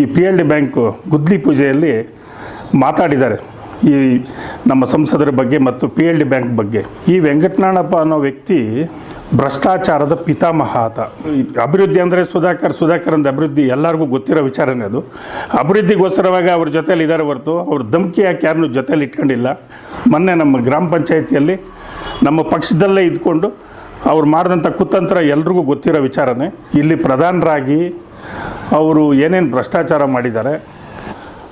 ಈ P L D bank ಗುದ್ಲಿ ಪೂಜೆಯಲ್ಲಿ ಮಾತಾಡಿದ್ದಾರೆ. ಈ ನಮ್ಮ ಸಂಸದರ ಬಗ್ಗೆ ಮತ್ತು ಪಿ ಎಲ್ ಡಿ ಬ್ಯಾಂಕ್ ಬಗ್ಗೆ. ಈ ವೆಂಕಟನಾಳಪ್ಪ ಅನ್ನೋ ವ್ಯಕ್ತಿ ಭ್ರಷ್ಟಾಚಾರದ ಪಿತಾಮಹ ಆತ. ಅಭಿವೃದ್ಧಿ ಅಂದರೆ ಸುಧಾಕರ್ ಸುಧಾಕರ್ ಅಂದ ಅಭಿವೃದ್ಧಿ ಎಲ್ಲರಿಗೂ ಗೊತ್ತಿರೋ ವಿಚಾರನೇ ಅದು. ಅಭಿವೃದ್ಧಿಗೋಸ್ಕರವಾಗಿ ಅವ್ರ ಜೊತೇಲಿ ಇದ್ದಾರೆ ಹೊರತು, ಅವ್ರ ಧಮಕಿ ಯಾಕೆ ಯಾರನ್ನೂ ಜೊತೆಲಿ ಇಟ್ಕೊಂಡಿಲ್ಲ. ಮೊನ್ನೆ ನಮ್ಮ ಗ್ರಾಮ ಪಂಚಾಯಿತಿಯಲ್ಲಿ ನಮ್ಮ ಪಕ್ಷದಲ್ಲೇ ಇದ್ಕೊಂಡು ಅವ್ರು ಮಾಡಿದಂಥ ಕುತಂತ್ರ ಎಲ್ರಿಗೂ ಗೊತ್ತಿರೋ ವಿಚಾರನೇ. ಇಲ್ಲಿ ಪ್ರಧಾನರಾಗಿ ಅವರು ಏನೇನು ಭ್ರಷ್ಟಾಚಾರ ಮಾಡಿದ್ದಾರೆ?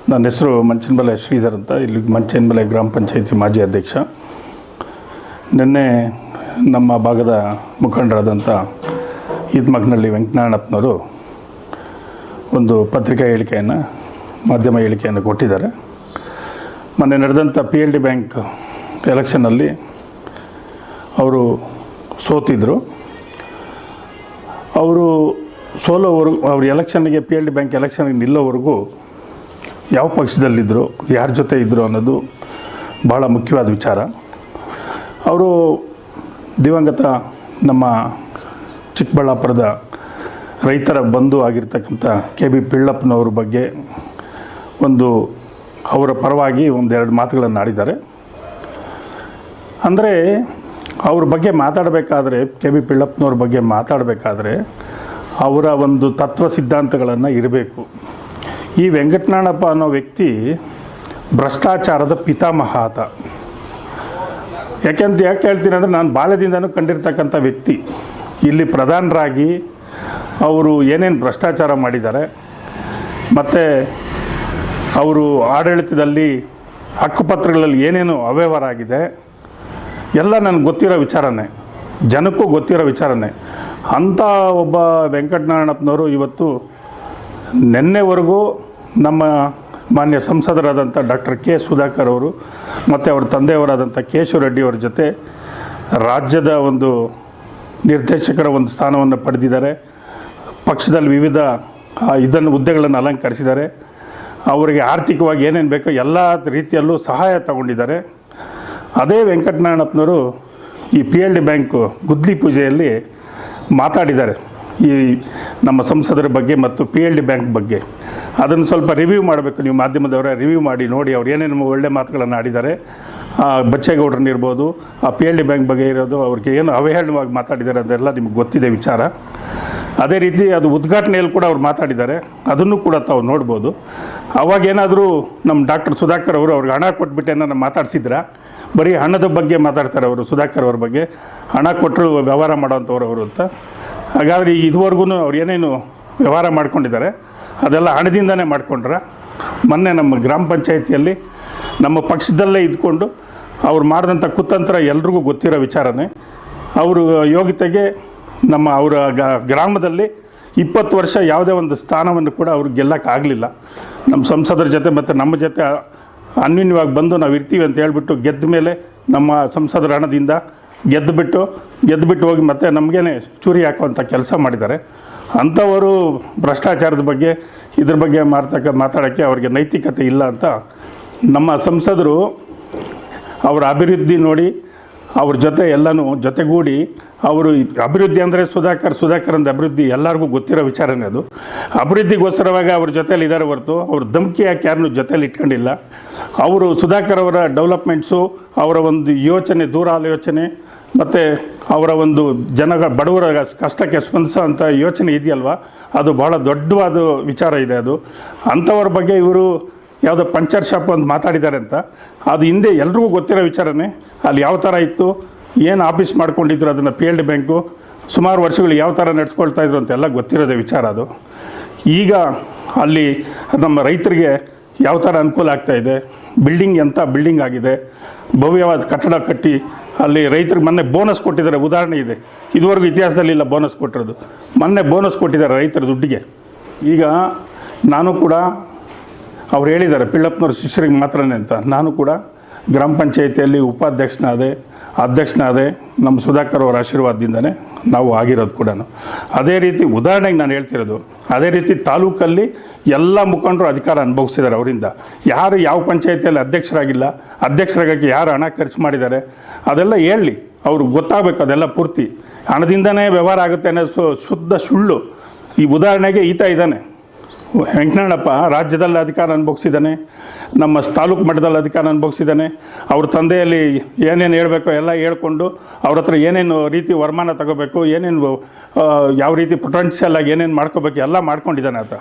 ನನ್ನ ಹೆಸರು ಮಂಚನಬಲೆ ಶ್ರೀಧರ್ ಅಂತ. ಇಲ್ಲಿ ಮಂಚನಬಲೆ ಗ್ರಾಮ ಪಂಚಾಯತಿ ಮಾಜಿ ಅಧ್ಯಕ್ಷ. ನಿನ್ನೆ ನಮ್ಮ ಭಾಗದ ಮುಖಂಡರಾದಂಥ ಈದ್ಮಗ್ನಳ್ಳಿ ವೆಂಕಟನಾರಾಯಣಪ್ಪನವರು ಒಂದು ಪತ್ರಿಕಾ ಹೇಳಿಕೆಯನ್ನು, ಮಾಧ್ಯಮ ಹೇಳಿಕೆಯನ್ನು ಕೊಟ್ಟಿದ್ದಾರೆ. ಮೊನ್ನೆ ನಡೆದಂಥ ಪಿ ಎಲ್ ಡಿ ಬ್ಯಾಂಕ್ ಎಲೆಕ್ಷನಲ್ಲಿ ಅವರು ಸೋತಿದ್ದರು ಅವರು ಸೋಲೋವರೆಗೂ ಅವ್ರ ಎಲೆಕ್ಷನ್ಗೆ ಪಿ ಎಲ್ ಡಿ ಬ್ಯಾಂಕ್ ಎಲೆಕ್ಷನ್ಗೆ ನಿಲ್ಲೋವರೆಗೂ ಯಾವ ಪಕ್ಷದಲ್ಲಿದ್ದರು ಯಾರ ಜೊತೆ ಇದ್ದರು ಅನ್ನೋದು ಭಾಳ ಮುಖ್ಯವಾದ ವಿಚಾರ. ಅವರು ದಿವಂಗತ ನಮ್ಮ ಚಿಕ್ಕಬಳ್ಳಾಪುರದ ರೈತರ ಬಂಧು ಆಗಿರ್ತಕ್ಕಂಥ ಕೆ ಬಿ ಪಿಳ್ಳಪ್ಪನವ್ರ ಬಗ್ಗೆ ಒಂದು ಅವರ ಪರವಾಗಿ ಒಂದೆರಡು ಮಾತುಗಳನ್ನು ಆಡಿದ್ದಾರೆ. ಅಂದರೆ ಅವ್ರ ಬಗ್ಗೆ ಮಾತಾಡಬೇಕಾದ್ರೆ, ಕೆ ಬಿ ಪಿಳ್ಳಪ್ಪನವ್ರ ಬಗ್ಗೆ ಮಾತಾಡಬೇಕಾದ್ರೆ ಅವರ ಒಂದು ತತ್ವ ಸಿದ್ಧಾಂತಗಳನ್ನು ಇರಬೇಕು. ಈ ವೆಂಕಟನಾಳಪ್ಪ ಅನ್ನೋ ವ್ಯಕ್ತಿ ಭ್ರಷ್ಟಾಚಾರದ ಪಿತಾಮಹ ಆತ ಯಾಕೆಂತ ಯಾಕೆ ಹೇಳ್ತೀನಿ ಅಂದರೆ ನಾನು ಬಾಲ್ಯದಿಂದನೂ ಕಂಡಿರ್ತಕ್ಕಂಥ ವ್ಯಕ್ತಿ. ಇಲ್ಲಿ ಪ್ರಧಾನರಾಗಿ ಅವರು ಏನೇನು ಭ್ರಷ್ಟಾಚಾರ ಮಾಡಿದ್ದಾರೆ, ಮತ್ತು ಅವರು ಆಡಳಿತದಲ್ಲಿ ಹಕ್ಕುಪತ್ರಗಳಲ್ಲಿ ಏನೇನು ಅವ್ಯವಹಾರ ಆಗಿದೆ, ಎಲ್ಲ ನನಗೆ ಗೊತ್ತಿರೋ ವಿಚಾರನೇ. ಜನಕ್ಕೂ ಗೊತ್ತಿರೋ ವಿಚಾರನೇ. ಅಂಥ ಒಬ್ಬ ವೆಂಕಟನಾರಾಯಣಪ್ಪನವರು ಇವತ್ತು ನಿನ್ನೆವರೆಗೂ ನಮ್ಮ ಮಾನ್ಯ ಸಂಸದರಾದಂಥ ಡಾಕ್ಟರ್ ಕೆ ಸುಧಾಕರ್ ಅವರು ಮತ್ತು ಅವ್ರ ತಂದೆಯವರಾದಂಥ ಕೇಶವ ರೆಡ್ಡಿ ಅವರ ಜೊತೆ ರಾಜ್ಯದ ಒಂದು ನಿರ್ದೇಶಕರ ಒಂದು ಸ್ಥಾನವನ್ನು ಪಡೆದಿದ್ದಾರೆ. ಪಕ್ಷದಲ್ಲಿ ವಿವಿಧ ಇದನ್ನು, ಹುದ್ದೆಗಳನ್ನು ಅಲಂಕರಿಸಿದ್ದಾರೆ. ಅವರಿಗೆ ಆರ್ಥಿಕವಾಗಿ ಏನೇನು ಬೇಕೋ ಎಲ್ಲ ರೀತಿಯಲ್ಲೂ ಸಹಾಯ ತಗೊಂಡಿದ್ದಾರೆ. ಅದೇ ವೆಂಕಟನಾರಾಯಣಪ್ಪನವರು ಈ ಪಿ ಎಲ್ ಡಿ ಬ್ಯಾಂಕು ಗುದ್ಲಿ ಪೂಜೆಯಲ್ಲಿ ಮಾತಾಡಿದ್ದಾರೆ ಈ ನಮ್ಮ ಸಂಸದರ ಬಗ್ಗೆ ಮತ್ತು ಪಿ ಎಲ್ ಡಿ ಬ್ಯಾಂಕ್ ಬಗ್ಗೆ. ಅದನ್ನು ಸ್ವಲ್ಪ ರಿವ್ಯೂ ಮಾಡಬೇಕು ನೀವು ಮಾಧ್ಯಮದವರ ರಿವ್ಯೂ ಮಾಡಿ ನೋಡಿ ಅವ್ರು ಏನೇನು ಒಳ್ಳೆ ಮಾತುಗಳನ್ನು ಆಡಿದ್ದಾರೆ. ಆ, ಬಚ್ಚೇಗೌಡ್ರನ್ನಿರ್ಬೋದು ಆ ಪಿ ಎಲ್ ಡಿ ಬ್ಯಾಂಕ್ ಬಗ್ಗೆ ಇರೋದು ಅವ್ರಿಗೆ ಏನು ಅವಹೇಳನವಾಗಿ ಮಾತಾಡಿದ್ದಾರೆ ಅದೆಲ್ಲ ನಿಮ್ಗೆ ಗೊತ್ತಿದೆ ವಿಚಾರ. ಅದೇ ರೀತಿ ಅದು ಉದ್ಘಾಟನೆಯಲ್ಲಿ ಕೂಡ ಅವ್ರು ಮಾತಾಡಿದ್ದಾರೆ. ಅದನ್ನು ಕೂಡ ತಾವು ನೋಡ್ಬೋದು. ಅವಾಗೇನಾದರೂ ನಮ್ಮ ಡಾಕ್ಟರ್ ಸುಧಾಕರ್ ಅವರು ಅವ್ರಿಗೆ ಹಣ ಕೊಟ್ಬಿಟ್ಟೇನೋ ಮಾತಾಡ್ಸಿದ್ರ? ಬರೀ ಹಣದ ಬಗ್ಗೆ ಮಾತಾಡ್ತಾರೆ ಅವರು, ಸುಧಾಕರ್ ಅವ್ರ ಬಗ್ಗೆ. ಹಣ ಕೊಟ್ಟರು ವ್ಯವಹಾರ ಮಾಡೋವಂಥವ್ರು ಅವರು ಅಂತ. ಹಾಗಾದರೆ ಇದುವರೆಗೂ ಅವ್ರು ಏನೇನು ವ್ಯವಹಾರ ಮಾಡ್ಕೊಂಡಿದ್ದಾರೆ, ಅದೆಲ್ಲ ಹಣದಿಂದನೇ ಮಾಡಿಕೊಂಡ್ರೆ. ಮೊನ್ನೆ ನಮ್ಮ ಗ್ರಾಮ ಪಂಚಾಯಿತಿಯಲ್ಲಿ ನಮ್ಮ ಪಕ್ಷದಲ್ಲೇ ಇದ್ಕೊಂಡು ಅವ್ರು ಮಾಡಿದಂಥ ಕುತಂತ್ರ ಎಲ್ರಿಗೂ ಗೊತ್ತಿರೋ ವಿಚಾರನೇ. ಅವರು ಯೋಗ್ಯತೆಗೆ ನಮ್ಮ ಅವರ ಗ್ರಾಮದಲ್ಲಿ ಇಪ್ಪತ್ತು ವರ್ಷ ಯಾವುದೇ ಒಂದು ಸ್ಥಾನವನ್ನು ಕೂಡ ಅವ್ರಿಗೆ ಗೆಲ್ಲಕ್ಕಾಗಲಿಲ್ಲ. ನಮ್ಮ ಸಂಸದರ ಜೊತೆ ಮತ್ತು ನಮ್ಮ ಜೊತೆ ಅನ್ಯೂನ್ಯವಾಗಿ ಬಂದು ನಾವು ಇರ್ತೀವಿ ಅಂತ ಹೇಳ್ಬಿಟ್ಟು ಗೆದ್ದ ಮೇಲೆ ನಮ್ಮ ಸಂಸದರ ಹಣದಿಂದ ಗೆದ್ದುಬಿಟ್ಟು ಗೆದ್ದುಬಿಟ್ಟು ಹೋಗಿ ಮತ್ತೆ ನಮಗೇನೆ ಚೂರಿ ಹಾಕುವಂಥ ಕೆಲಸ ಮಾಡಿದ್ದಾರೆ. ಅಂಥವರು ಭ್ರಷ್ಟಾಚಾರದ ಬಗ್ಗೆ, ಇದ್ರ ಬಗ್ಗೆ ಮಾರ್ತಕ್ಕ ಮಾತಾಡೋಕ್ಕೆ ಅವರಿಗೆ ನೈತಿಕತೆ ಇಲ್ಲ ಅಂತ ನಮ್ಮ ಸಂಸದರು ಅವರ ಅಭಿವೃದ್ಧಿ ನೋಡಿ ಅವ್ರ ಜೊತೆ ಎಲ್ಲನೂ ಜೊತೆಗೂಡಿ ಅವರು ಅಭಿವೃದ್ಧಿ ಅಂದರೆ ಸುಧಾಕರ್ ಸುಧಾಕರ್ ಅಂದ ಅಭಿವೃದ್ಧಿ ಎಲ್ಲರಿಗೂ ಗೊತ್ತಿರೋ ವಿಚಾರನೇ ಅದು. ಅಭಿವೃದ್ಧಿಗೋಸ್ಕರವಾಗಿ ಅವ್ರ ಜೊತೇಲಿ ಇದ್ದಾರೆ ಹೊರತು ಅವ್ರ ಧಮಕಿ ಯಾಕೆ ಯಾರನ್ನೂ ಜೊತೇಲಿ ಇಟ್ಕೊಂಡಿಲ್ಲ. ಅವರು ಸುಧಾಕರ್ ಅವರ ಡೆವಲಪ್ಮೆಂಟ್ಸು, ಅವರ ಒಂದು ಯೋಚನೆ ದೂರ ಆಲೋಚನೆ ಮತ್ತು ಅವರ ಒಂದು ಜನಗಳ ಬಡವರ ಕಷ್ಟಕ್ಕೆ ಸ್ಪಂದಿಸೋ ಯೋಚನೆ ಇದೆಯಲ್ವ? ಅದು ಭಾಳ ದೊಡ್ಡವಾದ ವಿಚಾರ ಇದೆ ಅದು. ಅಂಥವ್ರ ಬಗ್ಗೆ ಇವರು ಯಾವುದೋ ಪಂಚರ್ ಶಾಪ್ ಅಂತ ಮಾತಾಡಿದ್ದಾರೆ ಅಂತ. ಅದು ಹಿಂದೆ ಎಲ್ರಿಗೂ ಗೊತ್ತಿರೋ ವಿಚಾರನೇ. ಅಲ್ಲಿ ಯಾವ ಥರ ಇತ್ತು, ಏನು ಆಫೀಸ್ ಮಾಡ್ಕೊಂಡಿದ್ರು ಅದನ್ನು ಪಿ ಎಲ್ ಡಿ ಬ್ಯಾಂಕು, ಸುಮಾರು ವರ್ಷಗಳು ಯಾವ ಥರ ನಡೆಸ್ಕೊಳ್ತಾ ಇದ್ರು ಅಂತೆಲ್ಲ ಗೊತ್ತಿರೋದೇ ವಿಚಾರ ಅದು. ಈಗ ಅಲ್ಲಿ ನಮ್ಮ ರೈತರಿಗೆ ಯಾವ ಥರ ಅನುಕೂಲ ಆಗ್ತಾ ಇದೆ, ಬಿಲ್ಡಿಂಗ್ ಎಂಥ ಬಿಲ್ಡಿಂಗ್ ಆಗಿದೆ, ಭವ್ಯವಾದ ಕಟ್ಟಡ ಕಟ್ಟಿ, ಅಲ್ಲಿ ರೈತರಿಗೆ ಮೊನ್ನೆ ಬೋನಸ್ ಕೊಟ್ಟಿದ್ದಾರೆ, ಉದಾಹರಣೆ ಇದೆ. ಇದುವರೆಗೂ ಇತಿಹಾಸದಲ್ಲಿ ಇಲ್ಲ ಬೋನಸ್ ಕೊಟ್ಟಿರೋದು. ಮೊನ್ನೆ ಬೋನಸ್ ಕೊಟ್ಟಿದ್ದಾರೆ ರೈತರ ದುಡ್ಡಿಗೆ. ಈಗ ನಾನು ಕೂಡ ಅವ್ರು ಹೇಳಿದ್ದಾರೆ, ಪಿಳ್ಳಪ್ಪನವ್ರ ಶಿಷ್ಯರಿಗೆ ಮಾತ್ರನೇ ಅಂತ. ನಾನು ಕೂಡ ಗ್ರಾಮ ಪಂಚಾಯಿತಿಯಲ್ಲಿ ಉಪಾಧ್ಯಕ್ಷನಾದೆ, ಅಧ್ಯಕ್ಷನಾದೆ, ನಮ್ಮ ಸುಧಾಕರ್ ಅವರ ಆಶೀರ್ವಾದದಿಂದನೇ ನಾವು ಆಗಿರೋದು ಕೂಡ. ಅದೇ ರೀತಿ ಉದಾಹರಣೆಗೆ ನಾನು ಹೇಳ್ತಿರೋದು, ಅದೇ ರೀತಿ ತಾಲೂಕಲ್ಲಿ ಎಲ್ಲ ಮುಖಂಡರು ಅಧಿಕಾರ ಅನುಭವಿಸಿದ್ದಾರೆ ಅವರಿಂದ. ಯಾರು ಯಾವ ಪಂಚಾಯಿತಿಯಲ್ಲಿ ಅಧ್ಯಕ್ಷರಾಗಿಲ್ಲ, ಅಧ್ಯಕ್ಷರಾಗಕ್ಕೆ ಯಾರು ಹಣ ಖರ್ಚು ಮಾಡಿದ್ದಾರೆ, ಅದೆಲ್ಲ ಹೇಳಲಿ ಅವ್ರಿಗೆ ಗೊತ್ತಾಗಬೇಕು, ಅದೆಲ್ಲ ಪೂರ್ತಿ. ಹಣದಿಂದನೇ ವ್ಯವಹಾರ ಆಗುತ್ತೆ ಅನ್ನೋ ಶುದ್ಧ ಸುಳ್ಳು. ಈ ಉದಾಹರಣೆಗೆ ಈತ ಇದ್ದಾನೆ. ವೆಂಕಟಣ್ಣಪ್ಪ ರಾಜ್ಯದಲ್ಲಿ ಅಧಿಕಾರ ಅನುಭವಿಸಿದ್ದಾನೆ, ನಮ್ಮ ತಾಲೂಕು ಮಟ್ಟದಲ್ಲಿ ಅಧಿಕಾರ ಅನುಭವಿಸಿದ್ದಾನೆ. ಅವ್ರ ತಂದೆಯಲ್ಲಿ ಏನೇನು ಹೇಳಬೇಕು ಎಲ್ಲ ಹೇಳ್ಕೊಂಡು ಅವ್ರ ಹತ್ರ ಏನೇನು ರೀತಿ ವರಮಾನ ತಗೋಬೇಕು, ಏನೇನು ಯಾವ ರೀತಿ ಪೊಟೆನ್ಷಿಯಲ್ ಆಗಿ ಏನೇನು ಮಾಡ್ಕೋಬೇಕು ಎಲ್ಲ ಮಾಡ್ಕೊಂಡಿದ್ದಾನೆ ಆತ.